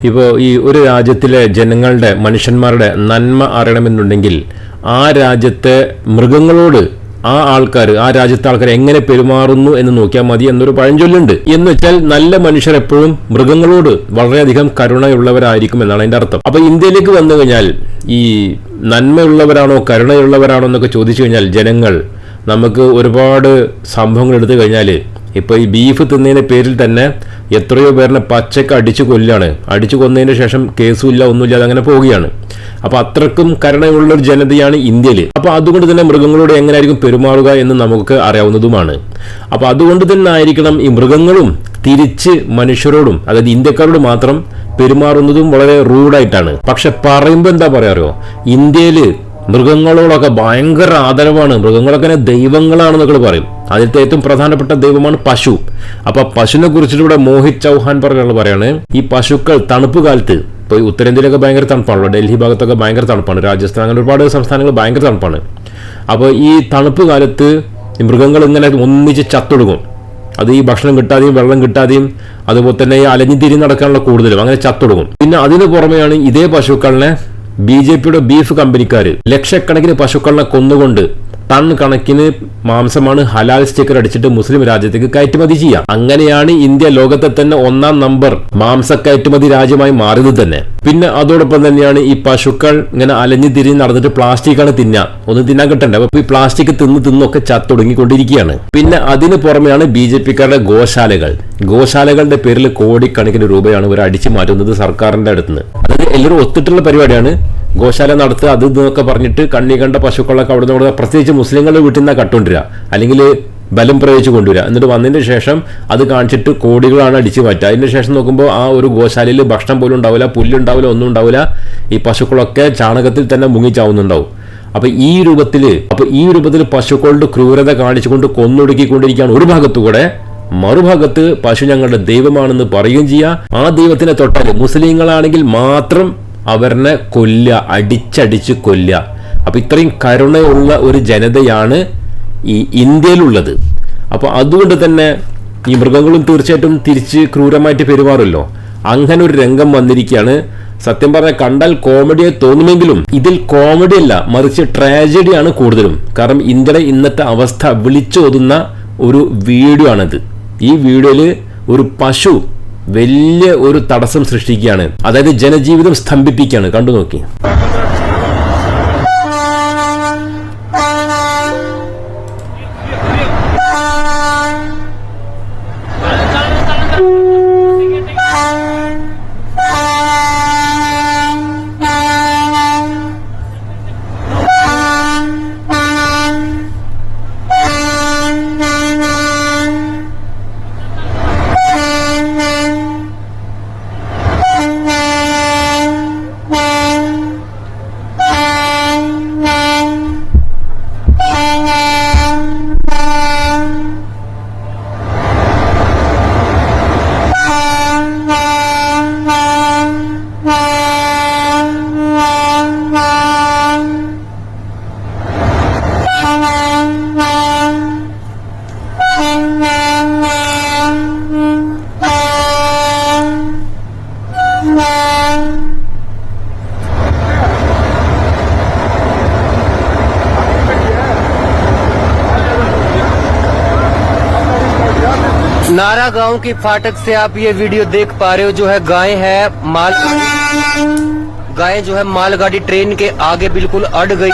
ഇപ്പോൾ ഈ ഒരു രാജ്യത്തിലെ ജനങ്ങളുടെ മനുഷ്യന്മാരുടെ നന്മ അറിയണമെന്നുണ്ടെങ്കിൽ ആ രാജ്യത്തെ മൃഗങ്ങളോട് ആ ആൾക്കാർ ആ രാജ്യത്തെ ആൾക്കാർ എങ്ങനെ പെരുമാറുന്നു എന്ന് നോക്കിയാൽ മതി എന്നൊരു പഴഞ്ചൊല്ലുണ്ട്. എന്ന് വെച്ചാൽ നല്ല മനുഷ്യർ എപ്പോഴും മൃഗങ്ങളോട് വളരെയധികം കരുണയുള്ളവരായിരിക്കും എന്നാണ് അതിന്റെ അർത്ഥം. അപ്പൊ ഇന്ത്യയിലേക്ക് വന്നു കഴിഞ്ഞാൽ ഈ നന്മയുള്ളവരാണോ കരുണയുള്ളവരാണോ എന്നൊക്കെ ചോദിച്ചു കഴിഞ്ഞാൽ ജനങ്ങൾ നമുക്ക് ഒരുപാട് സംഭവങ്ങൾ എടുത്തു കഴിഞ്ഞാൽ ഇപ്പോൾ ഈ ബീഫ് തിന്നതിന്റെ പേരിൽ തന്നെ എത്രയോ പേരിനെ പച്ചക്ക് അടിച്ചു കൊല്ലാണ്. അടിച്ചു കൊന്നതിന് ശേഷം കേസുമില്ല ഒന്നുമില്ല അങ്ങനെ പോവുകയാണ്. അപ്പൊ അത്രക്കും കരുണയുള്ള ഒരു ജനതയാണ് ഇന്ത്യയിൽ അപ്പൊ അതുകൊണ്ട് തന്നെ മൃഗങ്ങളോട് എങ്ങനെയായിരിക്കും പെരുമാറുക എന്ന് നമുക്ക് അറിയാവുന്നതുമാണ്. അപ്പൊ അതുകൊണ്ട് തന്നെ ആയിരിക്കണം ഈ മൃഗങ്ങളും തിരിച്ച് മനുഷ്യരോടും അതായത് ഇന്ത്യക്കാരോട് മാത്രം പെരുമാറുന്നതും വളരെ റൂഡായിട്ടാണ്. പക്ഷെ പറയുമ്പോൾ എന്താ പറയാറോ ഇന്ത്യയിൽ മൃഗങ്ങളോടൊക്കെ ഭയങ്കര ആദരവാണ്. മൃഗങ്ങളൊക്കെ ദൈവങ്ങളാണെന്നൊക്കെ പറയും. അതിലത്തെ ഏറ്റവും പ്രധാനപ്പെട്ട ദൈവമാണ് പശു. അപ്പൊ പശുവിനെ കുറിച്ചിട്ട് ഇവിടെ മോഹിത് ചൗഹാൻ പറഞ്ഞുള്ള പറയാണ് ഈ പശുക്കൾ തണുപ്പ് കാലത്ത് ഇപ്പൊ ഉത്തരേന്ത്യയിലൊക്കെ ഭയങ്കര തണുപ്പാണല്ലോ ഡൽഹി ഭാഗത്തൊക്കെ ഭയങ്കര തണുപ്പാണ് രാജസ്ഥാൻ അങ്ങനെ ഒരുപാട് സംസ്ഥാനങ്ങൾ ഭയങ്കര തണുപ്പാണ്. അപ്പോൾ ഈ തണുപ്പ് കാലത്ത് മൃഗങ്ങൾ ഇങ്ങനെ ഒന്നിച്ച് ചത്തൊടുക്കും അത് ഈ ഭക്ഷണം കിട്ടാതെയും വെള്ളം കിട്ടാതെയും അതുപോലെ തന്നെ ഈ അലഞ്ഞു തിരി നടക്കാനുള്ള കൂടുതലും അങ്ങനെ ചത്തൊടുക്കും പിന്നെ അതിന് പുറമെയാണ് ഇതേ പശുക്കളിനെ ബി ജെ പിയുടെ ബീഫ് കമ്പനിക്കാർ ലക്ഷക്കണക്കിന് പശുക്കളെ കൊന്നുകൊണ്ട് ടൺ കണക്കിന് മാംസമാണ് ഹലാൽ സ്റ്റിക്കർ അടിച്ചിട്ട് മുസ്ലിം രാജ്യത്തേക്ക് കയറ്റുമതി ചെയ്യുക അങ്ങനെയാണ് ഇന്ത്യ ലോകത്തെ തന്നെ ഒന്നാം നമ്പർ മാംസ കയറ്റുമതി രാജ്യമായി മാറിയത് തന്നെ. പിന്നെ അതോടൊപ്പം തന്നെയാണ് ഈ പശുക്കൾ ഇങ്ങനെ അലഞ്ഞു തിരിഞ്ഞ് നടന്നിട്ട് പ്ലാസ്റ്റിക്കാണ് തിന്നുക ഒന്നും തിന്നാൻ കിട്ടണ്ടേ. അപ്പൊ ഈ പ്ലാസ്റ്റിക് തിന്ന് തിന്നൊക്കെ ചത്തൊടുങ്ങിക്കൊണ്ടിരിക്കുകയാണ് പിന്നെ അതിന് പുറമെയാണ് ബി ജെ പിക്കാരുടെ ഗോശാലകൾ. ഗോശാലകളുടെ പേരിൽ കോടിക്കണക്കിന് രൂപയാണ് ഇവർ അടിച്ചു മാറ്റുന്നത് സർക്കാരിന്റെ അടുത്തുനിന്ന്. അതായത് എല്ലാവരും ഒത്തിട്ടുള്ള പരിപാടിയാണ്. ഗോശാല നടത്തുക അത് ഇതെന്നൊക്കെ പറഞ്ഞിട്ട് കണ്ണി കണ്ട പശുക്കളൊക്കെ അവിടെ നിന്ന് പ്രത്യേകിച്ച് മുസ്ലിങ്ങളുടെ വീട്ടിൽ നിന്ന് കട്ടുകൊണ്ടിരിക അല്ലെങ്കിൽ ബലം പ്രയോഗിച്ച് കൊണ്ടുവരിക. എന്നിട്ട് വന്നതിന് ശേഷം അത് കാണിച്ചിട്ട് കോടികളാണ് അടിച്ചു മാറ്റുക. അതിന് ശേഷം നോക്കുമ്പോൾ ആ ഒരു ഗോശാലയിൽ ഭക്ഷണം പോലും ഉണ്ടാവില്ല പുല്ലുണ്ടാവില്ല ഒന്നും ഉണ്ടാവില്ല. ഈ പശുക്കളൊക്കെ ചാണകത്തിൽ തന്നെ മുങ്ങിച്ചാവുന്നുണ്ടാവും അപ്പൊ ഈ രൂപത്തിൽ അപ്പൊ ഈ രൂപത്തിൽ പശുക്കളുടെ ക്രൂരത കാണിച്ചുകൊണ്ട് കൊന്നൊടുക്കിക്കൊണ്ടിരിക്കുകയാണ് ഒരു ഭാഗത്തുകൂടെ മറുഭാഗത്ത് പശു ഞങ്ങളുടെ ദൈവമാണെന്ന് പറയുകയും ചെയ്യുക ആ ദൈവത്തിനെ തൊട്ടാൽ മുസ്ലിങ്ങളാണെങ്കിൽ മാത്രം അവരെ കൊല്ലുക അടിച്ചടിച്ച് കൊല്ലുക. അപ്പോൾ ഇത്രയും കരുണയുള്ള ഒരു ജനതയാണ് ഈ ഇന്ത്യയിലുള്ളത്. അപ്പോൾ അതുകൊണ്ട് തന്നെ ഈ മൃഗങ്ങളും തീർച്ചയായിട്ടും തിരിച്ച് ക്രൂരമായിട്ട് പെരുമാറുമല്ലോ. അങ്ങനെ ഒരു രംഗം വന്നിരിക്കുകയാണ്. സത്യം പറഞ്ഞാൽ കണ്ടാൽ കോമഡിയെ തോന്നുമെങ്കിലും ഇതിൽ കോമഡി അല്ല മറിച്ച് ട്രാജഡിയാണ് കൂടുതലും. കാരണം ഇന്ത്യയുടെ ഇന്നത്തെ അവസ്ഥ വിളിച്ചോതുന്ന ഒരു വീഡിയോ ആണിത്. ഈ വീഡിയോയിൽ ഒരു പശു വലിയ ഒരു തടസ്സം സൃഷ്ടിക്കുകയാണ്. അതായത് ജനജീവിതം സ്തംഭിപ്പിക്കുകയാണ്. കണ്ടു നോക്കി. नारा गाँव की फाटक से आप ये वीडियो देख पा रहे हो, जो है गाय है, माल गाय जो है मालगाड़ी ट्रेन के आगे बिल्कुल अड़ गई।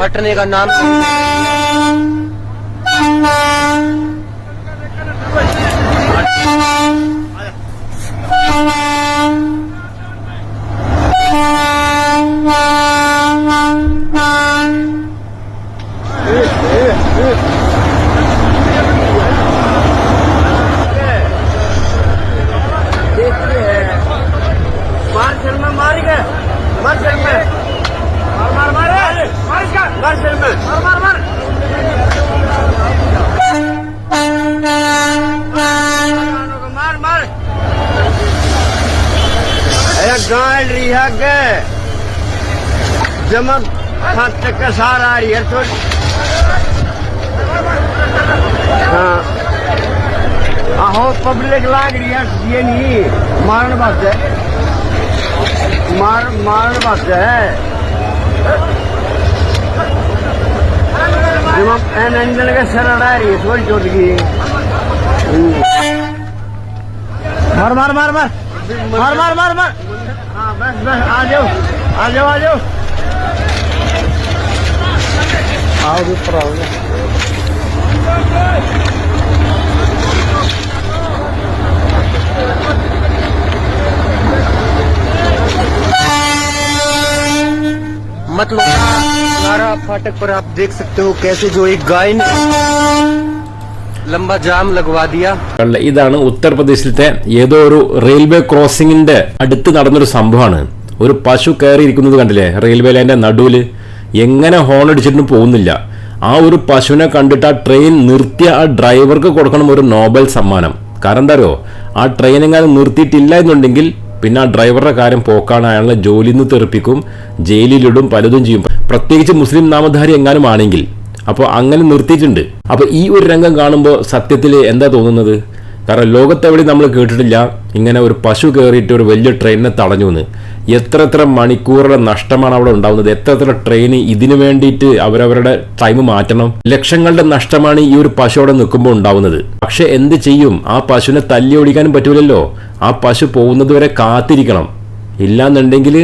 हटने का नाम मार सिर में मार के मार सिर में मार मार मार मार इसका मार सिर में मार मार मार मार मार गाय रही है के। जमक हाथ तक का रही है थोड़ी हाँ। आहो पब्लिक लाग रही है ये नहीं मारन बस है। मार मारन बस है। हम एन एंजल के सर अड़ा रही है थोड़ी चोट की मार मार मार मार मार मार मार मार। हाँ बस बस आ जाओ आ जाओ आ जाओ। आओ ऊपर आओ। मतलब नारा फाटक पर आप देख सकते हो कैसे जो एक गाय ने ലംബ ജാം ഇതാണ് ഉത്തർപ്രദേശിലത്തെ ഏതോ ഒരു റെയിൽവേ ക്രോസിംഗിന്റെ അടുത്ത് നടന്നൊരു സംഭവമാണ്. ഒരു പശു കയറിയിരിക്കുന്നത് കണ്ടില്ലേ? റെയിൽവേ ലൈന്റെ നടുവിൽ എങ്ങനെ ഹോൺ അടിച്ചിട്ടും പോകുന്നില്ല. ആ ഒരു പശുവിനെ കണ്ടിട്ട് ആ ട്രെയിൻ നിർത്തിയ ആ ഡ്രൈവർക്ക് കൊടുക്കണം ഒരു നോബൽ സമ്മാനം. കാരണം എന്താ ആ ട്രെയിൻ എങ്ങാനും നിർത്തിയിട്ടില്ല എന്നുണ്ടെങ്കിൽ പിന്നെ ആ ഡ്രൈവറുടെ കാര്യം പോക്കാണ്. അയാളെ ജോലിയിൽ നിന്ന് തെറിപ്പിക്കും ജയിലിലിടും പലതും ചെയ്യും. പ്രത്യേകിച്ച് മുസ്ലിം നാമധാരി എങ്ങാനും ആണെങ്കിൽ. അപ്പോൾ അങ്ങനെ നിർത്തിയിട്ടുണ്ട്. അപ്പോൾ ഈ ഒരു രംഗം കാണുമ്പോൾ സത്യത്തിൽ എന്താ തോന്നുന്നത്? കാരണം ലോകത്തെവിടെ നമ്മൾ കേട്ടിട്ടില്ല ഇങ്ങനെ ഒരു പശു കയറിയിട്ട് ഒരു വലിയ ട്രെയിനിനെ തടഞ്ഞു എന്ന്. എത്ര എത്ര മണിക്കൂറുടെ നഷ്ടമാണ് അവിടെ ഉണ്ടാവുന്നത്? എത്ര എത്ര ട്രെയിൻ ഇതിനു വേണ്ടിയിട്ട് അവരവരുടെ ടൈം മാറ്റണം? ലക്ഷങ്ങളുടെ നഷ്ടമാണ് ഈ ഒരു പശു അവിടെ നിൽക്കുമ്പോൾ ഉണ്ടാവുന്നത്. പക്ഷെ എന്ത് ചെയ്യും? ആ പശുവിനെ തല്ലി ഓടിക്കാനും പറ്റൂലല്ലോ. ആ പശു പോകുന്നത് വരെ കാത്തിരിക്കണം. ഇല്ലാന്നുണ്ടെങ്കിൽ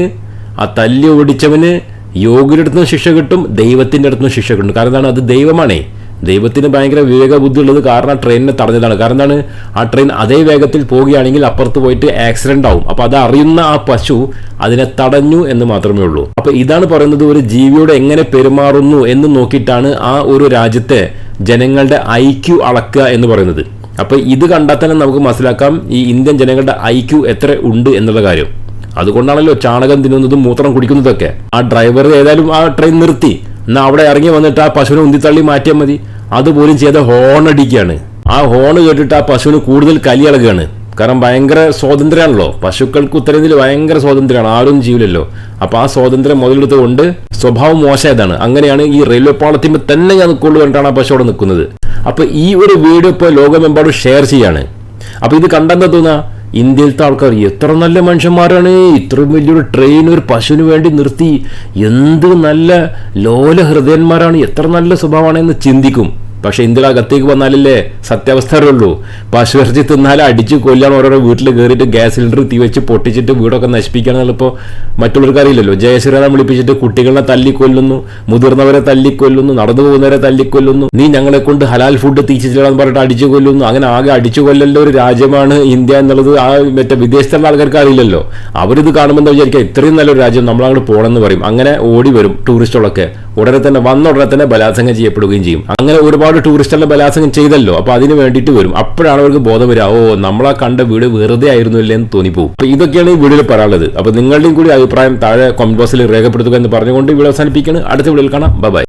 ആ തല്ലി ഓടിച്ചവന് യോഗിയുടെ അടുത്തുനിന്ന് ശിക്ഷ കിട്ടും ദൈവത്തിന്റെ അടുത്തുനിന്ന് ശിക്ഷ കിട്ടും. കാരണം എന്താണ്? അത് ദൈവമാണേ. ദൈവത്തിന് ഭയങ്കര വിവേക ബുദ്ധി ഉള്ളത് കാരണം ആ ട്രെയിനിനെ തടഞ്ഞതാണ്. കാരണം എന്താണ്? ആ ട്രെയിൻ അതേ വേഗത്തിൽ പോവുകയാണെങ്കിൽ അപ്പുറത്ത് പോയിട്ട് ആക്സിഡന്റ് ആവും. അപ്പോൾ അത് അറിയുന്ന ആ പശു അതിനെ തടഞ്ഞു എന്ന് മാത്രമേ ഉള്ളൂ. അപ്പോൾ ഇതാണ് പറയുന്നത് ഒരു ജീവിയോട് എങ്ങനെ പെരുമാറുന്നു എന്ന് നോക്കിയിട്ടാണ് ആ ഒരു രാജ്യത്തെ ജനങ്ങളുടെ ഐക്യു അളക്കുക എന്ന് പറയുന്നത്. അപ്പോൾ ഇത് കണ്ടാൽ തന്നെ നമുക്ക് മനസ്സിലാക്കാം ഈ ഇന്ത്യൻ ജനങ്ങളുടെ ഐക്യു എത്ര ഉണ്ട് എന്നുള്ള കാര്യം. അതുകൊണ്ടാണല്ലോ ചാണകം തിന്നുന്നതും മൂത്രം കുടിക്കുന്നതൊക്കെ. ആ ഡ്രൈവർ ഏതായാലും ആ ട്രെയിൻ നിർത്തി. എന്നാൽ അവിടെ ഇറങ്ങി വന്നിട്ട് ആ പശുവിനെ ഉന്തിത്തള്ളി മാറ്റിയാൽ മതി. അതുപോലും ചെയ്ത ഹോൺ അടിക്കുകയാണ്. ആ ഹോൺ കേട്ടിട്ട് ആ പശുവിന് കൂടുതൽ കലിയിളകുകയാണ് കാരണം ഭയങ്കര സ്വാതന്ത്ര്യമാണല്ലോ. പശുക്കൾക്ക് ഉത്തരേന്ത്യയിൽ ഭയങ്കര സ്വാതന്ത്ര്യമാണ്. ആരും ജീവിലല്ലോ അപ്പോൾ ആ സ്വാതന്ത്ര്യം മുതലെടുത്തുകൊണ്ട് സ്വഭാവം മോശമായതാണ്. അങ്ങനെയാണ് ഈ റെയിൽവേ പാളത്തിന്മേൽ തന്നെ ഞാൻ നിൽക്കുള്ളൂ കണ്ടാണ് ആ പശു അവിടെ നിൽക്കുന്നത്. അപ്പോൾ ഈ ഒരു വീഡിയോ ഇപ്പോൾ ലോകമെമ്പാടും ഷെയർ ചെയ്യാണ്. അപ്പോൾ ഇത് കണ്ടെന്താ തോന്നുക? ഇന്ത്യയിലത്തെ ആൾക്കാർ എത്ര നല്ല മനുഷ്യന്മാരാണ്. ഇത്രയും വലിയൊരു ട്രെയിൻ ഒരു പശുവിന് വേണ്ടി നിർത്തി. എന്ത് നല്ല ലോല ഹൃദയന്മാരാണ് എത്ര നല്ല സ്വഭാവമാണ് എന്ന് ചിന്തിക്കും. പക്ഷെ ഇന്ദിര അകത്തേക്ക് വന്നാലല്ലേ സത്യാവസ്ഥ അറിയുള്ളൂ. പശു ഇറച്ചി തിന്നാലും അടിച്ച് കൊല്ലാൻ ഓരോരോ വീട്ടിൽ കയറിയിട്ട് ഗ്യാസ് സിലിണ്ടർ തീ വെച്ച് പൊട്ടിച്ചിട്ട് വീടൊക്കെ നശിപ്പിക്കുകയാണെന്നുള്ളപ്പോൾ മറ്റുള്ളവർക്ക് അറിയില്ലല്ലോ. ജയശ്രീറാം വിളിപ്പിച്ചിട്ട് കുട്ടികളെ തല്ലിക്കൊല്ലുന്നു മുതിർന്നവരെ തല്ലിക്കൊല്ലുന്നു നടന്നു പോകുന്നവരെ തല്ലിക്കൊല്ലുന്നു. നീ ഞങ്ങളെ കൊണ്ട് ഹലാൽ ഫുഡ് തീച്ചിട്ടില്ലാന്ന് പറഞ്ഞിട്ട് അടിച്ചു കൊല്ലുന്നു. അങ്ങനെ ആകെ അടിച്ചു കൊല്ലലിന്റെ ഒരു രാജ്യമാണ് ഇന്ത്യ എന്നുള്ളത് ആ മറ്റേ വിദേശത്തുള്ള ആൾക്കാർക്ക് അറിയില്ലല്ലോ. അവരിത് കാണുമ്പോൾ എന്താ വിചാരിക്കുക? ഇത്രയും നല്ലൊരു രാജ്യം നമ്മളങ്ങോട്ട് പോകണമെന്ന് പറയും. അങ്ങനെ ഓടി വരും ടൂറിസ്റ്റുകളൊക്കെ. ഉടനെ തന്നെ വന്ന ഉടനെ തന്നെ ബലാത്സംഗം ചെയ്യപ്പെടുകയും ചെയ്യും. അങ്ങനെ ഒരുപാട് ടൂറിസ്റ്റുകളെ ബലാത്സംഗം ചെയ്തല്ലോ. അപ്പൊ അതിന് വേണ്ടിയിട്ട് വരും. അപ്പോഴാണ് അവർക്ക് ബോധം വരിക ഓ നമ്മളാ കണ്ട വീട് വെറുതെ ആയിരുന്നു ഇല്ലേ എന്ന് തോന്നിപ്പോകും അപ്പൊ ഇതൊക്കെയാണ് ഈ വീഡിയോയിൽ പറയാനുള്ളത്. അപ്പൊ നിങ്ങളുടെയും കൂടി അഭിപ്രായം താഴെ കമന്റ് ബോക്സിൽ രേഖപ്പെടുത്തുക എന്ന് പറഞ്ഞുകൊണ്ട് വീഡിയോ അവസാനിപ്പിക്കുകയാണ്. അടുത്ത വീഡിയോയിൽ കാണാം. ബൈ